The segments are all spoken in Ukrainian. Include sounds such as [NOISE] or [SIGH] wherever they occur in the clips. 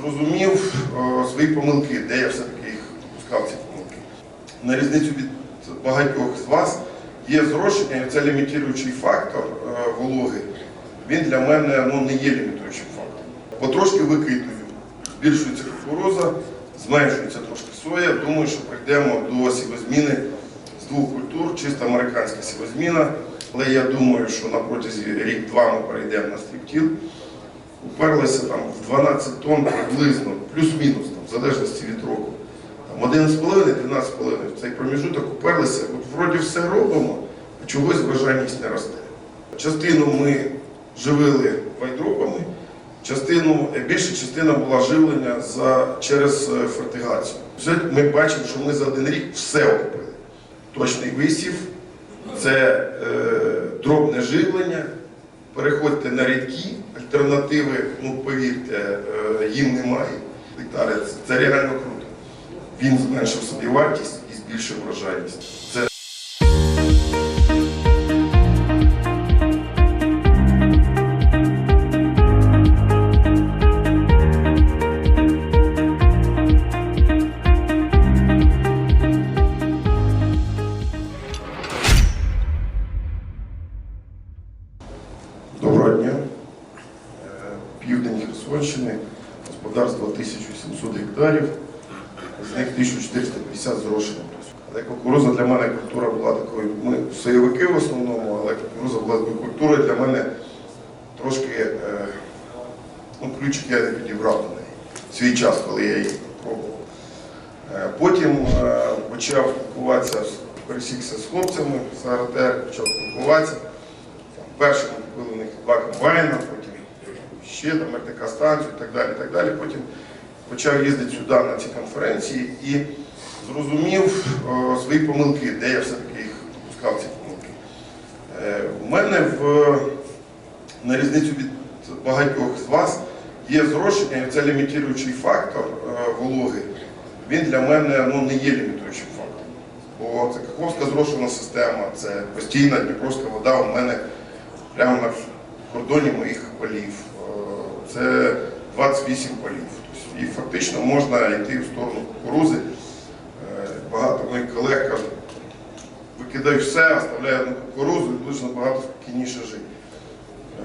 зрозумів е, свої помилки, де я все-таки їх допускав ці помилки. На різницю від багатьох з вас є зрошення, і це лімітуючий фактор е, вологи. Він для мене ну, не є лімітуючим фактором. Потрошки викидую, збільшується кукуруза, зменшується трошки соя. Думаю, що прийдемо до сівозміни з двох культур, чисто американська сівозміна. Але я думаю, що на протязі рік-два ми перейдемо на стріптіл. Уперлися там в 12 тонн приблизно, плюс-мінус, в залежності від року. Там 11,5-12,5 в цей проміжуток уперлися, от вроді все робимо, а чогось врожайність не росте. Частину ми живили вайдропами, частину, е, більша частина була живлення за, через е, фертигацію. Ми бачимо, що ми за один рік все окупили. Точний висів, це е, дробне живлення. Переходьте на рідкі, альтернативи, ну повірте, е, їм немає. Гектари це, це реально круто. Він зменшив собі вартість і збільшив врожайність. Південь Херсонщини, господарство 1700 гектарів, з них 1450 зрошеним. Але кукуруза для мене культура була такою, ми соєвики в основному, але кукуруза була такою культурою для мене трошки, е, ну, ключик я не підібрав до неї в свій час, коли я її пробував. Е, Потім е, почав спілкуватися, пересікся з хлопцями з АРТР, почав спілкуватися. Перше купили у них два комбайна, ще там станцію і так далі. так далі. Потім почав їздити сюди на ці конференції і зрозумів е, свої помилки, де я все-таки їх допускав ці помилки. Е, У мене в, на різницю від багатьох з вас є зрошення, і це лімітуючий фактор е, вологи. Він для мене ну, не є лімітуючим фактором. Бо це Каховська зрошена система, це постійна Дніпровська вода у мене прямо на кордоні моїх полів. Це 28 полів. Тобто, і фактично можна йти в сторону кукурузи. Е, Багато моїх колег кажуть, викидай все, оставляй одну кукурузу і будеш набагато спокійніше жити. Е,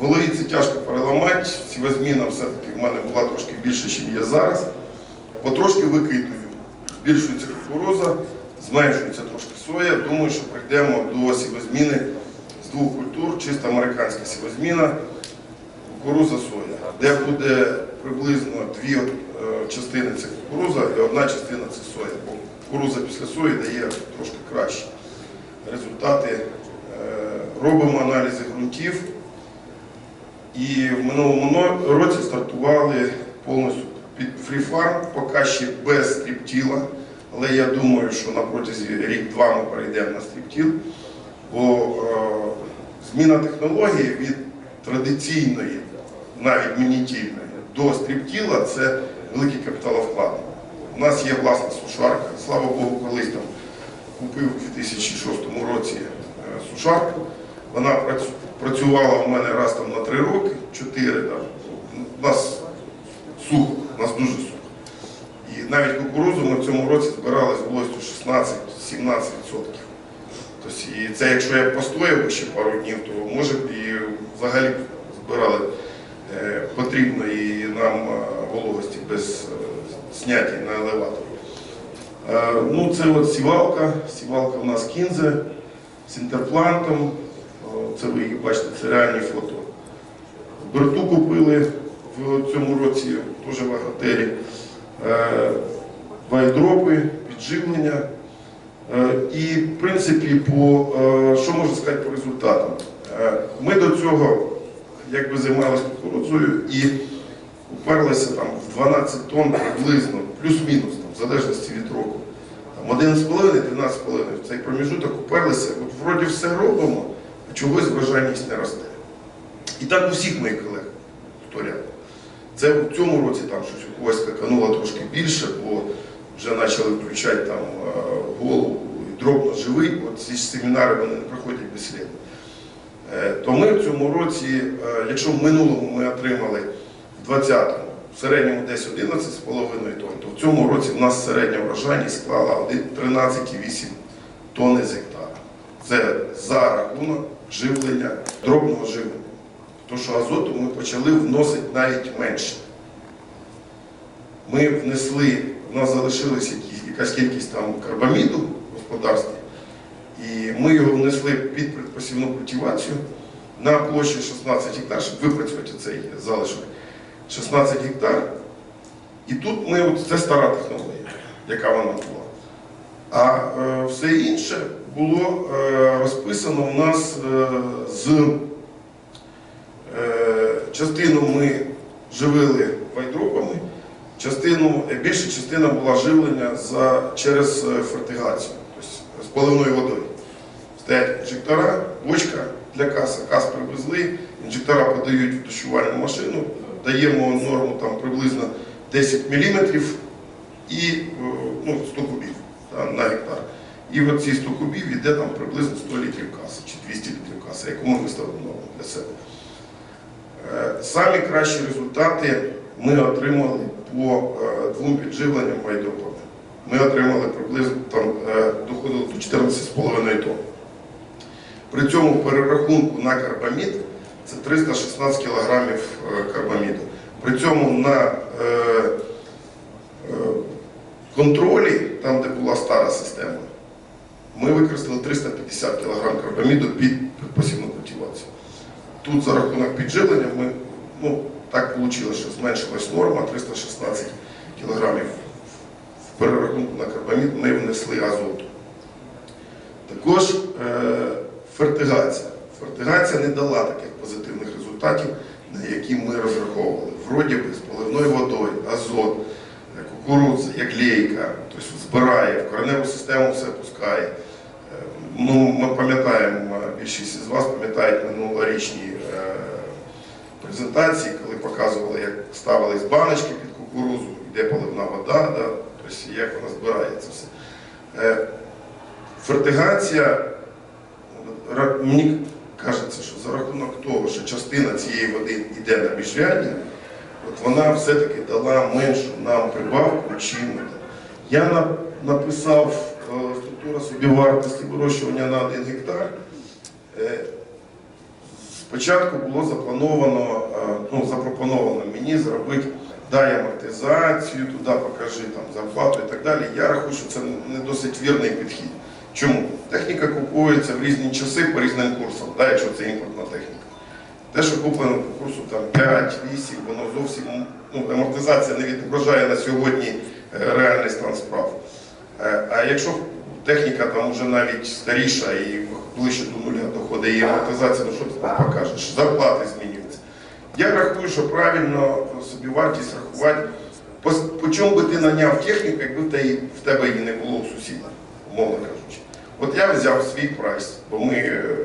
В голові це тяжко переламати, сівозміна все-таки в мене була трошки більше, ніж є зараз. Потрошки викидую. Збільшується кукуруза, зменшується трошки соя. Думаю, що прийдемо до сівозміни з двох культур, чисто американська сівозміна, кукуруза соя, де буде приблизно дві е, частини це кукуруза і одна частина це соя. Бо кукуруза після сої дає трошки кращі результати. Е, Робимо аналізи ґрунтів. І в минулому році стартували повністю під фріфарм, поки ще без стріптіла. Але я думаю, що на протязі рік-два ми перейдемо на стріптіл, бо е, зміна технології від традиційної, навіть мінітільної, до стріптіла це великий капіталовклад. У нас є власна сушарка. Слава Богу, колись там купив у 2006 році е, сушарку. Вона працювала у мене раз там на три роки, чотири. Да. У нас сухо, у нас дуже сухо. І навіть кукурузу ми в цьому році збирали з вологістю 16-17%. Тобто, це якщо я постояв ще пару днів, то може б і взагалі збирали потрібної нам е, вологості без е, зняття на елеваторі. Е, Ну, це от сівалка. Сівалка у нас кінзе з інтерплантом. Це ви бачите, це реальні фото. Берту купили в цьому році, теж в агатері. Е, Вайдропи, підживлення. Е, І, в принципі, по, е, що можна сказати по результатам? Е, Ми до цього якби займалися кукурудзою і уперлися там в 12 тонн приблизно, плюс-мінус, в залежності від року. Там 11,5-12,5 в цей проміжуток уперлися, от вроді все робимо, а чогось врожайність не росте. І так у всіх моїх колег повторяю. Це в цьому році там щось у когось скакануло трошки більше, бо вже почали включати там е, голову і дробно живий. От ці ж семінари вони не проходять безслідно. Е, То ми в цьому році, е, якщо в минулому ми отримали в 20-му в середньому десь 11,5 тонн, то в цьому році в нас середня врожайність склала 13,8 тонни з гектара. Це за рахунок живлення, дробного живлення. Тому що азоту ми почали вносити навіть менше. Ми внесли, у нас залишилась якісь- якась кількість там карбаміду в господарстві, і ми його внесли під предпосівну культивацію на площі 16 гектар, щоб випрацювати цей залишок. 16 гектар. І тут ми, от, це стара технологія, яка вона була. А е, все інше було е, розписано у нас е, з е, частину ми живили вайдропами, частину, е, більша частина була живлення за, через е, фертигацію, з поливною водою. Стоять інжектора, бочка для каса, кас привезли, інжектора подають в дощувальну машину, даємо норму там приблизно 10 мм і е, ну, 100 кубів та, на гектар. І в ці 100 кубів йде там приблизно 100 літрів каси чи 200 літрів каси, яку ми виставили норму для себе. Е, Самі кращі результати ми отримали по е, двом підживленням майдропами. Ми отримали приблизно там е, доходило до 14,5 тонн. При цьому перерахунку на карбамід це 316 кг карбаміду. При цьому на е, е, контролі, там де була стара система, ми використали 350 кг карбаміду під посівну культивацію. Тут за рахунок підживлення ми, ну, так вийшло, що зменшилась норма 316 кг в перерахунку на карбамід ми внесли азоту. Також е, фертигація. Фертигація не дала таких позитивних результатів, на які ми розраховували. Вроді би з поливною водою, азот, е, кукурудза, як лейка, тобто збирає, в кореневу систему все пускає. Е, Ну, ми пам'ятаємо, більшість з вас пам'ятають минулорічні презентації, коли показували, як ставились баночки під кукурудзу, йде поливна вода, да, тобто як вона збирається все. Е, Фертигація, мені кажеться, що за рахунок того, що частина цієї води йде на міжряддя, от вона все-таки дала меншу нам прибавку, чим. Я на- написав е, структура собівартості вирощування на 1 гектар. Е, Спочатку було заплановано, ну, запропоновано мені зробити дай амортизацію, туди покажи там, зарплату і так далі. Я рахую, що це не досить вірний підхід. Чому? Техніка купується в різні часи по різним курсам, да, якщо це імпортна техніка. Те, що куплено по курсу 5-8, воно зовсім ну, амортизація не відображає на сьогодні е, реальний стан справ. Е, А якщо техніка там вже навіть старіша і ближче до нуля доходить її амортизація, ну що ти там покажеш? Зарплати змінюються. Я рахую, що правильно собі вартість рахувати. По, по чому би ти наняв техніку, якби в тебе, її не було у сусіда, умовно кажучи. От я взяв свій прайс, бо ми е,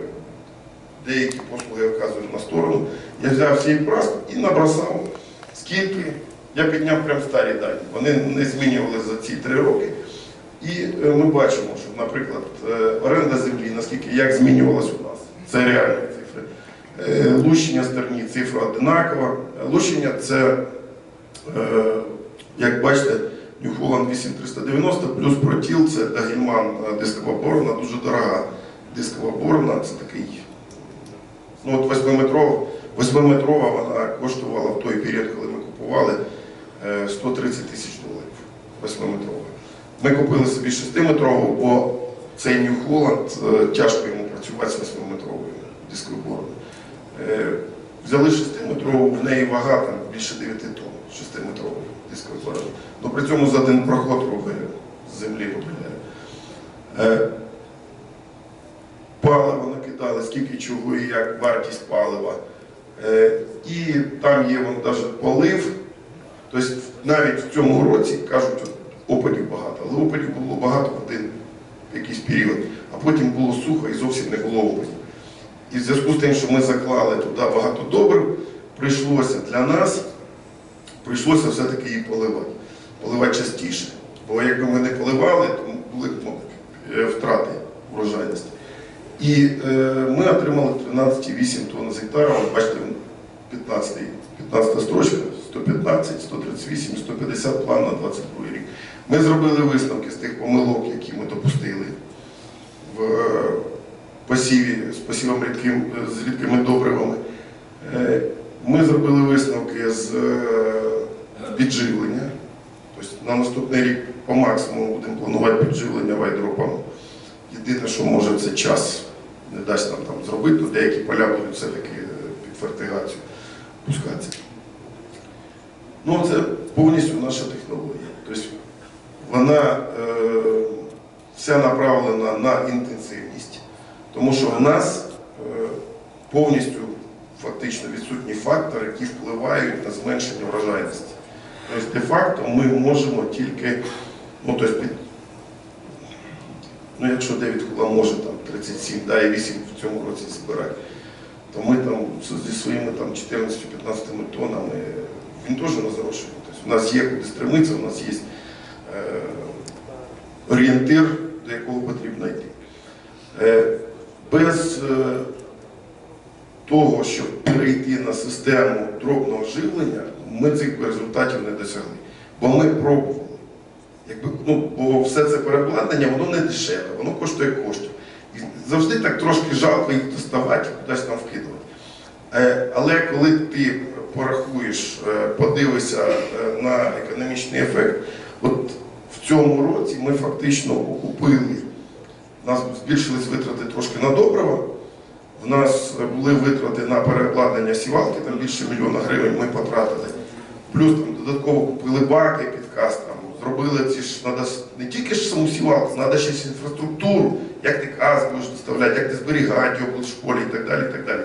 деякі послуги вказуємо на сторону. Я взяв свій прайс і набросав, скільки. Я підняв прям старі дані. Вони не змінювали за ці три роки. І е, ми бачимо, що, наприклад, е, оренда землі, наскільки як змінювалась у нас. Це. Е, Лущення стерні, цифра одинакова. Лущення це, е, як бачите, New Holland 8390 плюс протіл це Дагельман е, дискова борона, дуже дорога дискова борона. Це такий, ну от 8-метрова, 8-метрова вона коштувала в той період, коли ми купували е, 130 тисяч доларів. 8-метрова. Ми купили собі 6-метрову, бо цей New Holland, е, тяжко йому працювати з 8-метровою дисковою бороною. Е, Взяли 6-метрову, в неї вага там більше 9 тонн 6-метрової дискової. Ну при цьому за один проход робить з землі виробляє. Е, Паливо накидали, скільки чого і як вартість палива. Е, І там є вон навіть полив. Тобто навіть в цьому році кажуть, опадів багато, але опадів було багато в один якийсь період, а потім було сухо і зовсім не було опадів. І в зв'язку з тим, що ми заклали туди багато добрив, прийшлося для нас, прийшлося все-таки її поливати. Поливати частіше. Бо якби ми не поливали, то були б ну, е, втрати врожайності. І е, ми отримали 13,8 тонн з гектара, от бачите, 15, 15 строчка, 115, 138, 150 план на 22 рік. Ми зробили висновки з тих помилок, які ми допустили в е, посіві з посівом рідким, з рідкими добривами. Е, Ми зробили висновки з е, підживлення. Тобто на наступний рік по максимуму будемо планувати підживлення вайдропами. Єдине, що може це час не дасть нам там зробити, то деякі поля будуть все-таки е, під фертигацію пускатися. Ну, це повністю наша технологія. Тобто вона е, вся направлена на інтенсивність, тому що в нас е, повністю фактично відсутні фактори, які впливають на зменшення врожайності. Тобто, де-факто ми можемо тільки, ну, тобто, ну, якщо Девід Хула може там 37, да, і 8 в цьому році збирати, то ми там зі своїми 14-15 тоннами, він теж на зарощення. Тобто, у нас є куди стремитися, у нас є е, орієнтир, до якого потрібно йти. Е, того, щоб перейти на систему дробного живлення, ми цих результатів не досягли. Бо ми пробували. Якби, ну, бо все це переобладнання, воно не дешеве, воно коштує коштів. І завжди так трошки жалко їх доставати кудись там вкидувати. Е, але коли ти порахуєш, е, подивишся е, на економічний ефект, от в цьому році ми фактично окупили, у нас збільшились витрати трошки на добрива, в нас були витрати на переобладнання сівалки, там більше мільйона гривень ми потратили. Плюс там додатково купили баки під каз, там, зробили ці ж, надо не тільки ж саму сівалку, треба ще інфраструктуру, як ти каз будеш доставляти, як ти зберігати його в школі і так далі. І так далі.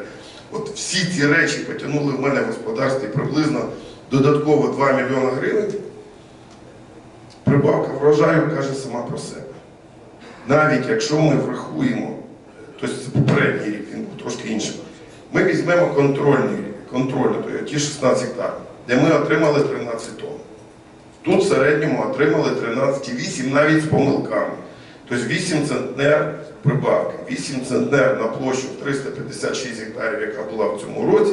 От всі ці речі потягнули в мене в господарстві приблизно додатково 2 мільйона гривень. Прибавка врожаю каже сама про себе. Навіть якщо ми врахуємо, тобто це попередній рік, був іншим, ми візьмемо контрольний, тобто ті 16 гектар, де ми отримали 13 тонн. Тут в середньому отримали 13,8 навіть з помилками. Тобто 8 центнер прибавки, 8 центнер на площу 356 гектарів, яка була в цьому році.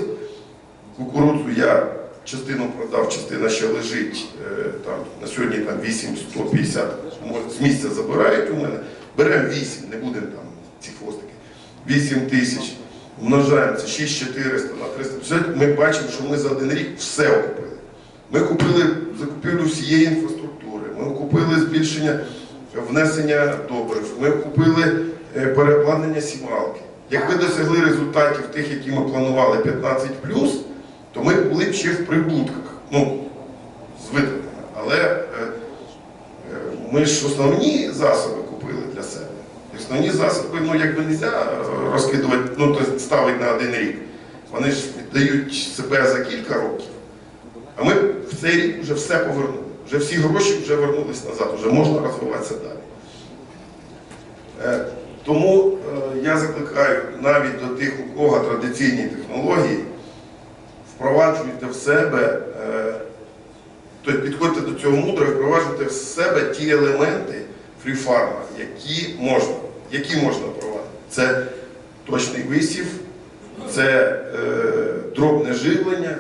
Кукурудзу я частину продав, частина ще лежить. е, Там, на сьогодні там 8 150 може, з місця забирають у мене. Беремо 8, не будемо там ці хвостики. 8 тисяч. Умножаємо це 6400 на 350. Ми бачимо, що ми за один рік все окупили. Ми купили закупівлю всієї інфраструктури, ми купили збільшення внесення добрив, ми купили е, переобладнання сівалки. Якби досягли результатів тих, які ми планували 15 то ми були б ще в прибутках, ну, з витратами. Але е, е, ми ж основні засоби. Основні засоби, ну якби не можна розкидувати, ну тобто ставити на один рік. Вони ж віддають себе за кілька років. А ми в цей рік вже все повернули. Вже всі гроші вже вернулись назад, вже можна розвиватися далі. Е, Тому е, я закликаю навіть до тих, у кого традиційні технології, впроваджуйте в себе, е, тобто підходьте до цього мудро впроваджуйте в себе ті елементи фріфарма, які можна, які можна впровадити. Це точний висів, це е, дробне живлення,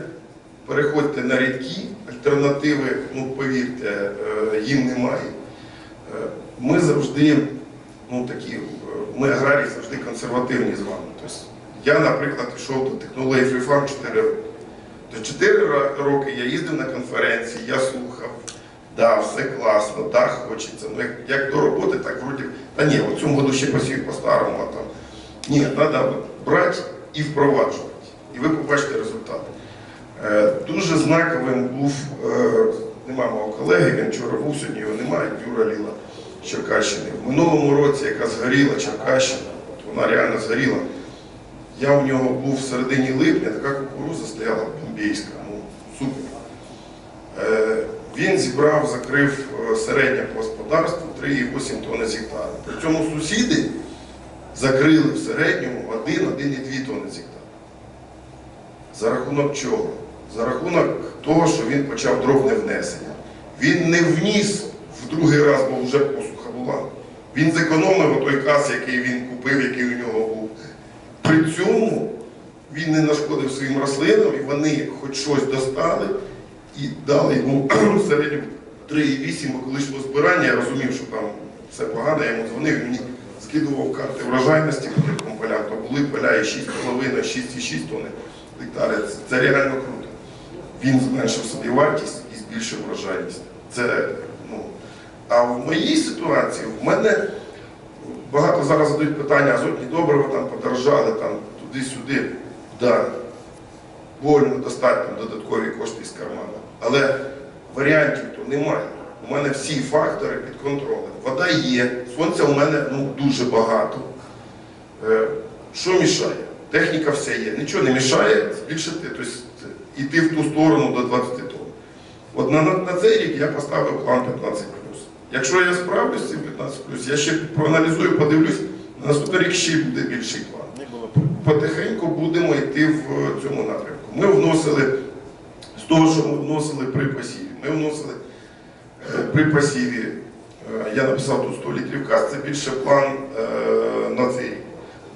переходьте на рідкі, альтернативи, ну повірте, е, їм немає. Е, Ми завжди, ну такі, е, ми аграрії завжди консервативні з вами. Тобто, я, наприклад, йшов до технології FreeFarm 4 роки. До 4 роки я їздив на конференції, я слухав, да, все класно, да, хочеться. Ну, як, як до роботи, так вроді, та ні, в цьому году ще посів по-старому, там. Ні, треба брати і впроваджувати. І ви побачите результати. Е, Дуже знаковим був, е, нема мого колеги, він вчора був, сьогодні його немає, Юра Ліла з Черкащини. В минулому році, яка згоріла Черкащина, от вона реально згоріла. Я у нього був в середині липня, така кукуруза стояла бомбійська, ну супер. Він зібрав, закрив е, середнє по господарству 3,8 тонни з гектара. При цьому сусіди закрили в середньому 1-1,2 тонни з гектара. За рахунок чого? За рахунок того, що він почав дробне внесення. Він не вніс в другий раз, бо вже посуха була. Він зекономив той кас, який він купив, який у нього був. При цьому він не нашкодив своїм рослинам, і вони хоч щось достали, і дали йому [CLEARS THROAT] в середньому 3,8, бо коли йшло збирання, я розумів, що там все погано, я йому дзвонив, мені скидував карти врожайності по такому полям, то були поля і 6,5, 6,6 тонни гектари. Це, реально круто. Він зменшив собі вартість і збільшив врожайність. Це, ну, а в моїй ситуації в мене багато зараз задають питання, азотні добрива там подорожали, там туди-сюди. Да, больно достатньо додаткові кошти з карману. Але варіантів то немає. У мене всі фактори під контролем. Вода є, сонця у мене ну, дуже багато. Е, Що мішає? Техніка вся є. Нічого не мішає збільшити, тобто йти в ту сторону до 20 тонн. От на, на, на цей рік я поставив план 15 Якщо я справлюсь з цим 15 я ще проаналізую, подивлюсь, на наступний рік ще буде більший план потихеньку будемо йти в цьому напрямку. Ми вносили того, що ми вносили при посіві. Ми вносили е, при посіві, е, я написав тут 100 літрів каз, це більше план е, на цей.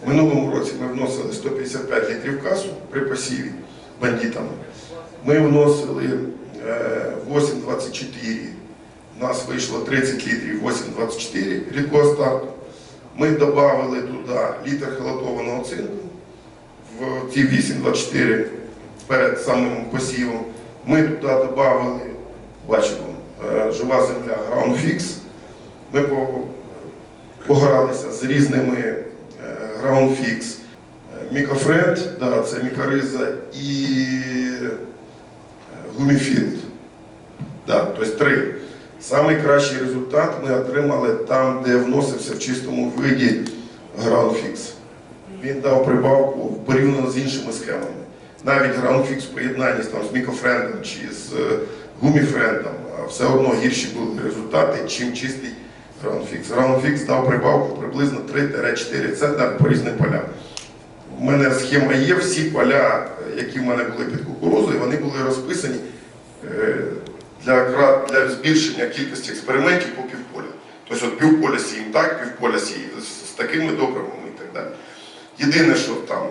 В минулому році ми вносили 155 літрів касу при посіві бандитами. Ми вносили е, 8,24, у нас вийшло 30 літрів 8,24 рідкого старту. Ми додали туди літр халатованого цинку в ці 8,24 перед самим посівом. Ми туди додали, бачимо, е, жива земля Groundfix. Ми погралися з різними е, Groundfix. Мікофренд, да, це мікориза і е, гуміфілд. Да, тобто три. Самий результат ми отримали там, де вносився в чистому виді Groundfix. Він дав прибавку порівняно з іншими схемами. Навіть поєднанні з, там, з мікофрендом чи з е, гуміфрендом, все одно гірші були результати, чим чистий Groundfix. Groundfix дав прибавку приблизно 3-4 центнери по різним полям. У мене схема є, всі поля, е, які в мене були під кукурузою, вони були розписані е, для, для збільшення кількості експериментів по півполя. Тобто от півполя сіємо так, півполя сіємо з, з такими добривами і так далі. Єдине, що там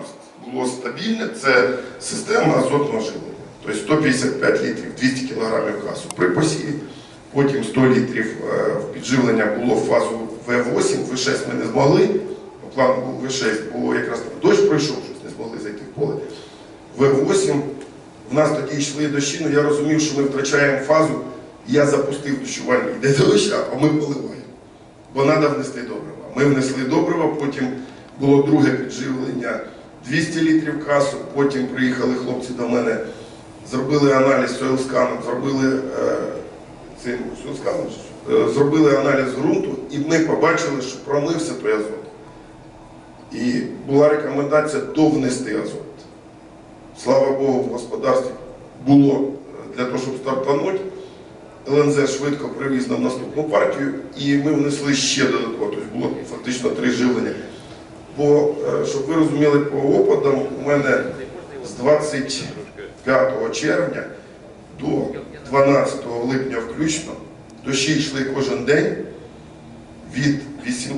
було стабільне, це система азотного живлення. Тобто 155 літрів 200 кг касу при посіві, потім 100 літрів е, підживлення було в фазу В8, В6 ми не змогли, по плану був В6, бо якраз там дощ пройшов, щось не змогли зайти в поле. В8 в нас тоді йшли дощі, але я розумів, що ми втрачаємо фазу. Я запустив дощування, йде дощ, а ми поливаємо. Бо треба внести добрива. Ми внесли добрива, потім було друге підживлення 200 літрів касу, потім приїхали хлопці до мене, зробили аналіз сойлсканом, зробили е, цим е, зробили аналіз ґрунту, і ми побачили, що промився той азот. І була рекомендація довнести азот. Слава Богу, в господарстві було е, для того, щоб стартанути. ЛНЗ швидко привіз нам наступну партію, і ми внесли ще додатково. Тобто було фактично три живлення. Бо, е, щоб ви розуміли по опадам, у мене з 25 червня до 12 липня включно дощі йшли кожен день від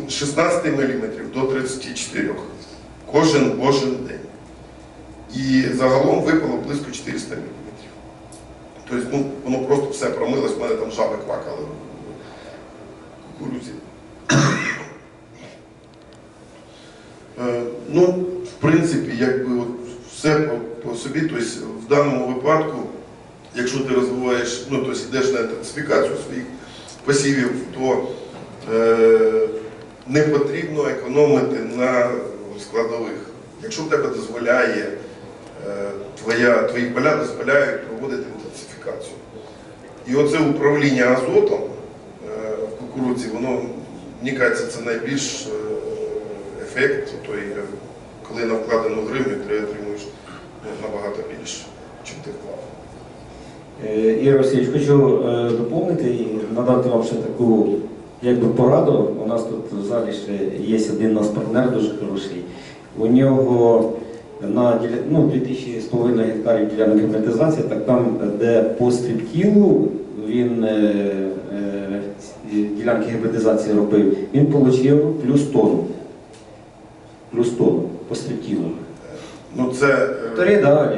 16 мм до 34 Кожен божий день. І загалом випало близько 400 мм. Тобто, ну, воно просто все промилось, в мене там жаби квакали в кукурудзі. Е, Ну, в принципі, якби от все по, по собі, тобто в даному випадку, якщо ти розвиваєш, ну, тобто йдеш на інтенсифікацію своїх посівів, то е, не потрібно економити на складових. Якщо тебе дозволяє, е, твоя, твої поля дозволяють проводити інтенсифікацію. І оце управління азотом е, в кукурудзі, воно, мені кажеться, це найбільш е, ефект, той, е, коли на вкладену гривню ти отримуєш ну, набагато більше, чим ти вклав. Е, Ігор Васильович, хочу е, доповнити і надати вам ще таку якби пораду. У нас тут в залі ще є один наш партнер дуже хороший. У нього на ну, 2000 гектарів ділянок герметизації, так там, де по стрібкілу він е, е, ділянки герметизації робив, він отримав плюс тонну. Плюс тонну по стрібкілу. Ну це, е, Повтори далі.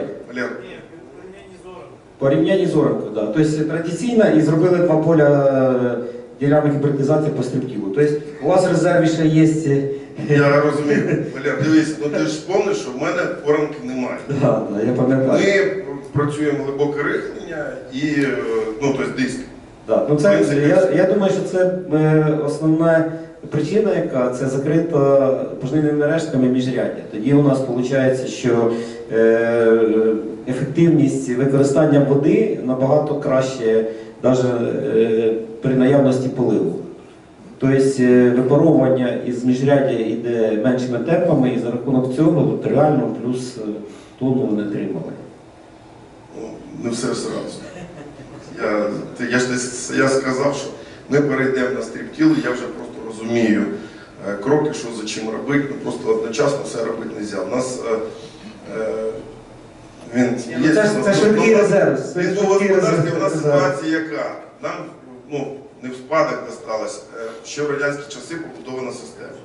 Порівнянні з оранкою, да. Тобто традиційно і зробили два поля е, ділянок гібридизації по стрибківу. Тобто у вас в резерві ще є. е, Я розумію. Валер, дивись, ну ти ж помниш, що в мене оранки немає. [LAUGHS] Да, да, я пам'ятаю. Ми працюємо глибоке рихлення і е, ну, тобто диск. Да. Ну, це, я, я думаю, що це е, основна причина, яка це закрита пожнивними рештками міжряддя. Тоді у нас виходить, що е, ефективність використання води набагато краще навіть е, при наявності поливу. Тобто е, випаровування із міжряддя йде меншими темпами, і за рахунок цього реально плюс тонну вони отримали. Ну, не все зразу. Я, ж сказав, що ми перейдемо на стріптіл, я вже розумію е, кроки, що за чим робити. Ну, просто одночасно все робити не можна. У нас е, е, він Ну, це, це швидкий резерв. це Він був швидкий господарстві, у нас ситуація яка? Нам ну, не в спадок досталась. Е, Ще в радянські часи побудована система.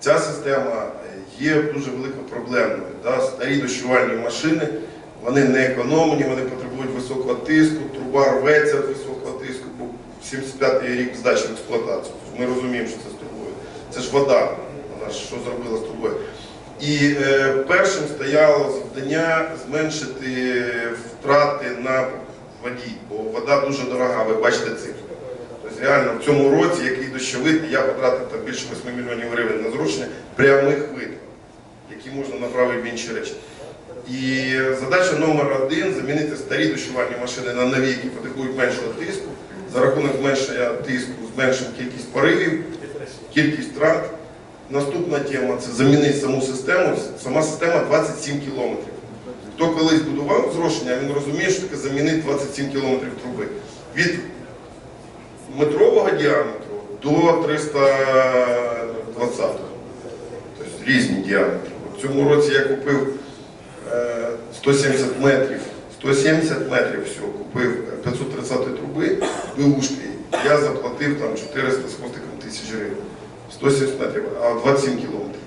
Ця система є дуже великою проблемою. Да? Старі дощувальні машини, вони не економні, вони потребують високого тиску, труба рветься від високого тиску, бо 75-й рік здачі в експлуатацію. Ми розуміємо, що це з трубою. Це ж вода, вона ж що зробила з трубою. І е, першим стояло завдання зменшити втрати на воді, бо вода дуже дорога, ви бачите цифри. Тобто реально в цьому році, який дощовитий, я потратив там більше 8 мільйонів гривень на зрушення прямих витрат, які можна направити в інші речі. І задача номер один замінити старі дощувальні машини на нові, які потребують меншого тиску. За рахунок зменшення тиску зменшимо кількість поривів, кількість втрат. Наступна тема це замінити саму систему. Сама система 27 кілометрів. Хто колись будував зрошення, він розуміє, що таке замінити 27 кілометрів труби. Від метрового діаметру до 320-го. Тобто різні діаметри. В цьому році я купив е, 170 метрів, 170 метрів всього, купив 530 труби, БУшки. Я заплатив там 400 з хвостиком тисяч гривень. 170 метрів, а 27 кілометрів.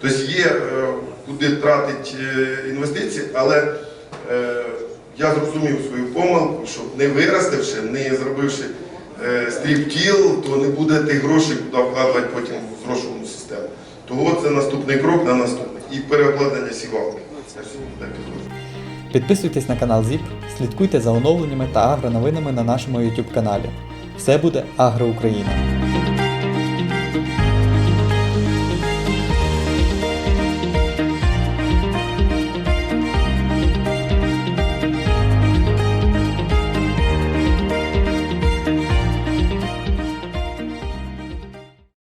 Тобто є е, куди тратити е, інвестиції, але е, я зрозумів свою помилку, що не виростивши, не зробивши е, стріп-тіл, то не буде тих грошей, куди вкладувати потім в зрошувальну систему. Того це наступний крок на наступний. І переобладнання сівалки. Підписуйтесь на канал ЗІП, слідкуйте за оновленнями та агроновинами на нашому YouTube каналі. Все буде Агро Україна.